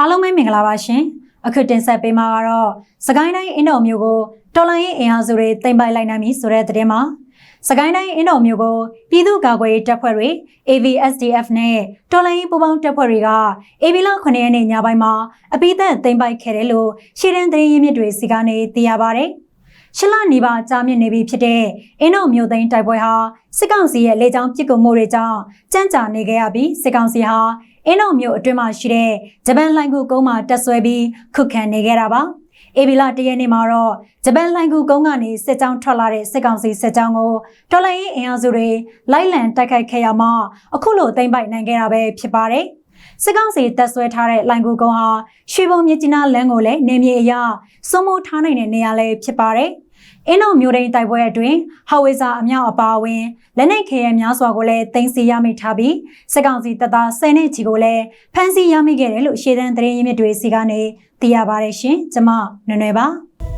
အားလုံးပဲမင်္ဂလာပါရှင်အခုတင်ဆက်ပေးမှာကတော့စကိုင်းတိုင်းအင်းတော်မျိုးကိုတော်လိုင်းရေးအင်အားစုတွေတင်ပိုက်လိုက်နိုင်ပြီဆိုတဲ့သတင်းမှာစကိုင်းတိုင်းအင်းတော်မျိုးကိုပြည်သူ့ကာကွယ်ရေးတပ်ဖွဲ့တွေ AVSDF နဲ့တော်လိုင်းရေးပူးပေါင်းတပ်ဖွဲ့တွေက AB လ9ရက်နေ့ညပိုင်းမှာအပိသက်တင်ပိုက်ခဲ့တယ်လို့ရှေ့တန်းသတင်းရင်းမြစ်တွေစီကနေသိရပါဗျ။ရှလနီပါကြာမြင့်နေပြီဖြစ်တဲ့အင်းတော်မျိုးသိန်းတိုက်ပွဲဟာစစ်ကောင်စီရဲ့လေကြောင်းပစ်ကူမှုတွေကြောင့်ကြမ်းကြာနေခဲ့ရပြီးစစ်ကောင်စီဟာ အင်းတော်မျိုးအတွင်းမှာရှိတဲ့ဂျပန်လိုင်ကူကုန်းမှာတက်ဆွဲပြီးခုခံနေခဲ့တာပါ။အေဗီလာတရက်နေ့မှာတော့ဂျပန်လိုင်ကူကုန်းကနေစစ်ကြောင်းထွက်လာတဲ့စစ်ကောင်စီစစ်ကြောင်းကိုတော်လိုင်းရေးအင်အားစုတွေလိုက်လံတိုက်ခိုက်ခဲ့ရမှာအခုလိုသိမ့်ပိုက်နိုင်ခဲ့တာပဲဖြစ်ပါတယ်။စစ်ကောင်စီတပ်ဆွဲထားတဲ့လိုင်ကူကုန်းဟာရွှေဘုံမြစ်ကြီးနားလမ်းကိုလည်းနေမြေအရစိုးမိုးထားနိုင်တဲ့နေရာလည်းဖြစ်ပါတယ်။ အင်းတော်မျိုးတိန်တိုက်ပွဲအတွင်းဟဝေဇာအမြောက်အပါအဝင်လက်နက်ခဲရများစွာကိုလည်းတင်စီရမိထားပြီးစစ်ကောင်စီတပ်သား10နှစ်ချီကိုလည်းဖမ်းဆီးရမိခဲ့တယ်လို့ရှေ့တန်းသတင်းရင်းမြစ်တွေစီကနေသိရပါတယ်ရှင်။ကျွန်မနွယ်နွယ်ပါ။